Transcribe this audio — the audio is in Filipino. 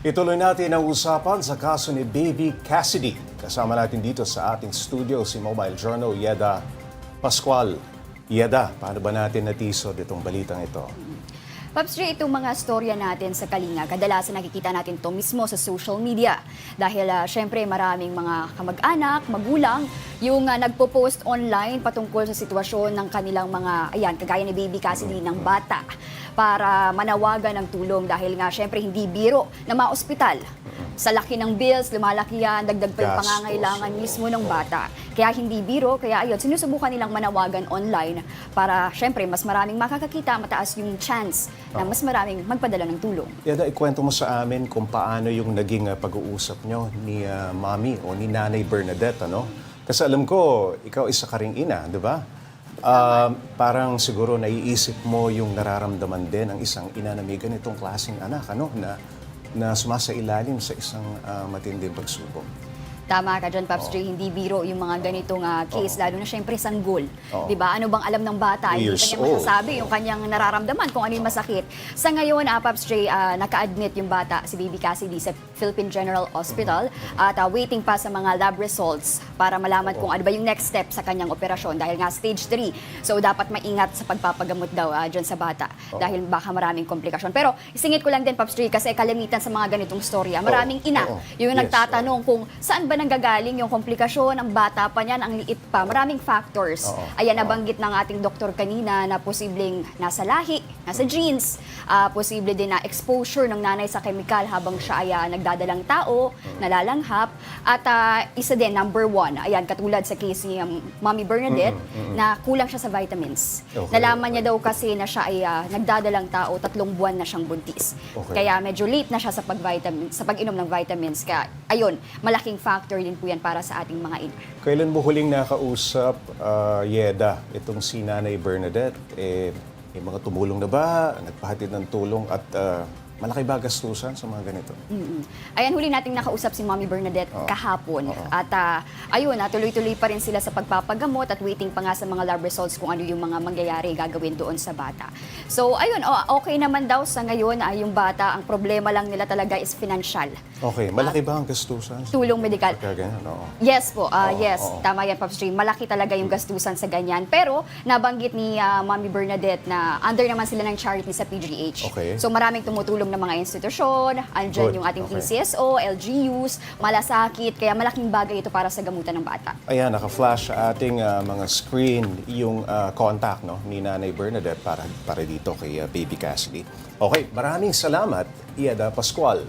Ituloy natin ang usapan sa kaso ni Baby Cassidy. Kasama natin dito sa ating studio si Mobile Journal Yeda Pascual. Yeda, paano ba natin natisod itong balitang ito? Pops J, itong mga storya natin sa Kalinga, kadalasan nakikita natin to mismo sa social media. Dahil ah, syempre maraming mga kamag-anak, magulang, yung ah, nagpo-post online patungkol sa sitwasyon ng kanilang mga, ayan, kagaya ni Baby Cassidy ng bata para manawagan ng tulong dahil nga syempre hindi biro na ma-ospital. Sa laki ng bills, lumalaki yan, dagdag pa yung Gastos, pangangailangan oo. mismo ng bata. Kaya hindi biro, kaya ayun, sinusubukan nilang manawagan online para syempre mas maraming makakakita, mataas yung chance na mas maraming magpadala ng tulong. Yeda, ikwento mo sa amin kung paano yung naging ah, pag-uusap nyo ni ah, Mami o ni Nanay Bernadette, ano? Kasi alam ko, ikaw isa ka ring ina, di ba? Ah, parang siguro naiisip mo yung nararamdaman din ng isang ina na may ganitong klaseng anak, ano? Na, na sumasailalim sa isang ah, matinding pagsubok. Tama ka dyan, Pops J, hindi biro yung mga ganitong ah, case, lalo na syempre sanggol. Oo. Di ba? Ano bang alam ng bata? Hindi old. masasabi yung kanyang nararamdaman kung ano yung masakit. Sa ngayon, ah, Pops J, ah, naka-admit yung bata, si Baby Cassidy, sa Philippine General Hospital at ah, waiting pa sa mga lab results para malaman kung ano ba yung next step sa kanyang operasyon dahil nga stage 3. So, dapat maingat sa pagpapagamot daw ah, dyan sa bata dahil baka maraming komplikasyon. Pero isingit ko lang din, Pops J, kasi kalimitan sa mga ganitong storya, maraming ina Oo. yung Yes, nagtatanong kung saan ba nanggagaling yung komplikasyon, ang bata pa niyan, ang liit pa. Maraming factors. Oo. Ayan, nabanggit ng ating doktor kanina na posibleng nasa lahi, nasa genes, ah, posible din na exposure ng nanay sa chemical habang siya ay ah, nagdadalang tao, nalalanghap. At ah, isa din, number one, ayan, katulad sa case ni um, Mommy Bernadette, na kulang siya sa vitamins. Okay, Nalaman niya daw kasi na siya ay ah, nagdadalang tao, tatlong buwan na siyang buntis. Okay. Kaya medyo late na siya sa pag-vitamin, sa pag-inom ng vitamins. Kaya, ayun, malaking factor din po yan para sa ating mga ina. Kailan mo huling nakausap, ah, Yeda, itong si Nanay Bernadette? Eh, may mga tumulong na ba? Nagpahatid ng tulong at ah, malaki ba gastusan sa mga ganito? Mm-mm. Ayan, huli nating nakausap si Mommy Bernadette Oo. kahapon. Oo. At ah, ayun, ah, tuloy-tuloy pa rin sila sa pagpapagamot at waiting pa nga sa mga lab results kung ano yung mga mangyayari gagawin doon sa bata. So, ayun, oh, okay naman daw sa ngayon ay yung bata. Ang problema lang nila talaga is financial. Okay, malaki ba ang gastusan? Tulong medikal. Pagka ganyan, oo. Yes po, ah, Oo, yes. oo. Tama yan, Pops Stream. Malaki talaga yung gastusan sa ganyan. Pero nabanggit ni ah, Mommy Bernadette na under naman sila ng charity sa PGH. Okay. So maraming tumutulong ng mga institusyon. Andyan Good. yung ating Okay. PCSO, LGUs, malasakit. Kaya malaking bagay ito para sa gamutan ng bata. Ayan, naka-flash sa ating ah, mga screen yung ah, contact no, ni Nanay Bernadette para, para dito kay ah, Baby Cassidy. Okay, maraming salamat, Iada Pascual.